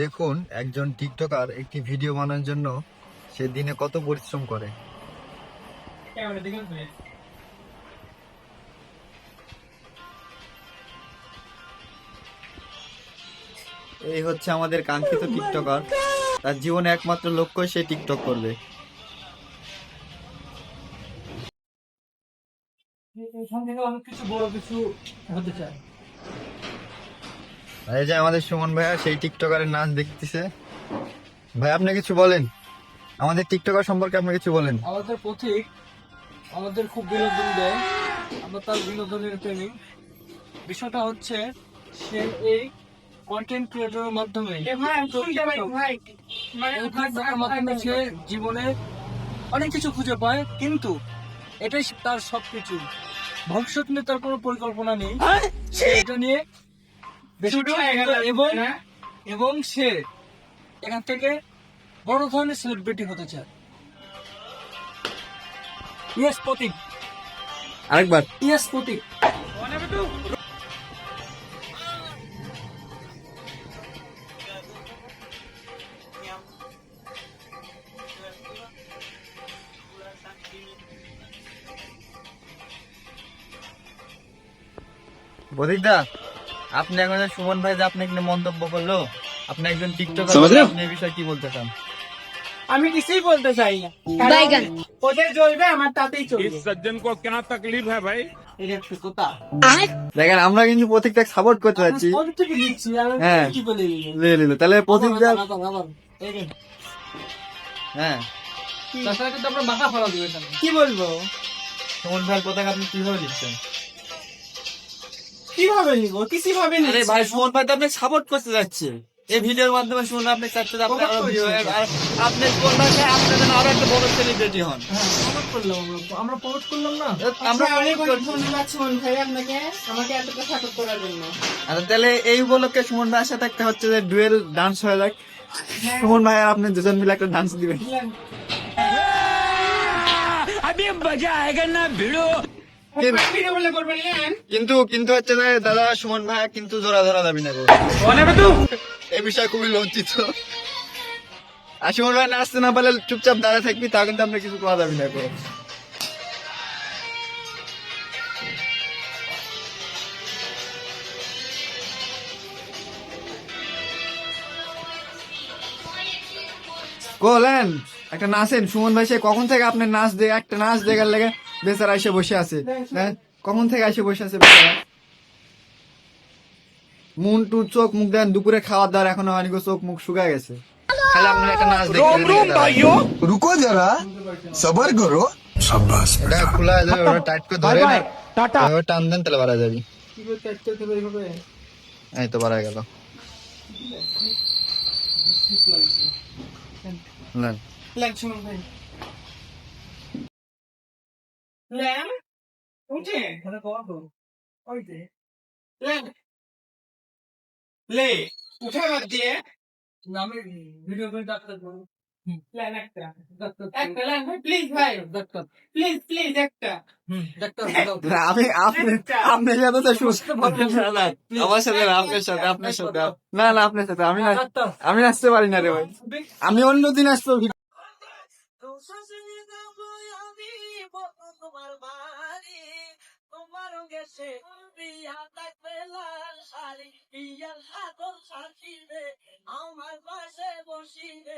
দেখুন, একজন টিকটকার একটি ভিডিও বানানোর জন্য সে দিনে কত পরিশ্রম করে। এই হচ্ছে আমাদের কাঙ্ক্ষিত টিকটকার। তার জীবনে একমাত্র লক্ষ্য সে টিকটক করবে। এখান থেকে অনেক কিছু বড় কিছু হতে চায় এই যে আমাদের সুমন ভাইয়া সেই টিকটকারের নাচ দেখতেছে। ভাই আপনি কিছু বলেন? আমাদের টিকটকার সম্পর্কে আপনি কিছু বলেন? আমাদের পথিক আমাদের খুব বিনোদন দেয়। আমরা তার বিনোদনের প্রেমী। বিষয়টা হচ্ছে সে এই কন্টেন্ট ক্রিয়েটরের মাধ্যমে এই মাধ্যমে জীবনে অনেক কিছু খুঁজে পায় কিন্তু এটাই তার সবকিছু। ভবিষ্যৎ নিয়ে তার কোনো পরিকল্পনা নেই। সে এটা নিয়ে এবং এবং সে এখান থেকে বড় ধরনের সেলিব্রিটি হতে চায়। ইয়েস প্রতীক। আরেকবার। ইয়েস প্রতীক। বদিকদা আপনি এখন সুমন ভাই যে মন্তব্য করল আপনি একজন আপনি এই বিষয়ে কি বলতে চান? আমি কিছুই বলতে চাই না। ওদের চলবে আমার তাতেই চলবে। সজ্জন কো কেন তকলিফ হ্যায় ভাই? আমরা কিন্তু প্রতীকটা সাপোর্ট করতে পারছি হ্যাঁ। তাহলে প্রতীকটা হ্যাঁ। কি? বলব? সুমন ভাইয়ের পতাকা আপনি কীভাবে দিচ্ছেন কিভাবে নিবো কিছু ভাবে আরে ভাই সুমন ভাই তো আপনি সাপোর্ট করতে যাচ্ছে এই ভিডিওর মাধ্যমে সুমন আপনি চাচ্ছে যে আপনি আরো ভিডিও আর আপনি সুমন ভাই চায় আপনি যেন আরো একটা বড় সেলিব্রিটি হন প্রমোট করলাম আমরা আমরা প্রমোট করলাম না আমরা অনেক ধন্যবাদ সুমন ভাই আপনাকে আমাকে এতটা সাপোর্ট করার জন্য আচ্ছা তাহলে এই উপলক্ষে সুমন ভাইয়ের সাথে একটা হচ্ছে যে ডুয়েল ডান্স হয়ে যাক সুমন ভাই আর আপনি দুজন মিলে একটা ডান্স দিবেন अभी मजा आएगा ना भिड़ो কিন্তু- কিন্তু কিন্তু হচ্ছে যে দাদা সুমন ভাই কিন্তু জোড়া ধরা যাবি না এই বিষয়ে খুবই লজ্জিত। আর সুমন ভাই নাচতে না পারলে চুপচাপ দাঁড়া থাকবি তা কিন্তু আমরা কিছু করা যাবি না কোলেন একটা নাচেন। সুমন ভাই সে কখন থেকে আপনার নাচ দিয়ে একটা নাচ দেখার লেগে বেচারা এসে বসে আছে কখন থেকে এসে বসে আছে মন মুন টু চোখ মুখ দেন দুপুরে খাওয়া দাওয়ার এখনও হয়নি চোখ মুখ শুকায় গেছে রুকো যারা সবার করো খোলা যাবে ওটা টাইট করে ধরে না টাটা টান দেন তাহলে বাড়া যাবি এই তো বাড়া গেল মানে উঠে বাদ দিয়ে আমি ভিডিও করে ডাক্তার বলব ল্যাং একটা ডাক্তার একটা ল্যাং প্লিজ ভাই ডাক্তার প্লিজ প্লিজ একটা ডাক্তার না, আমি আপনি আপনার সাথে তো সুস্থ পারবেন না না। আমার সাথে আপনার সাথে আপনার সাথে না না আপনার সাথে আমি নাচতে পারি না রে ভাই আমি অন্য দিন আসব তোমার গেছে বিয়া থাকবে লাল শাড়ি। বিয়ার হাতর সাথিবে আমার পাশে বসিবে।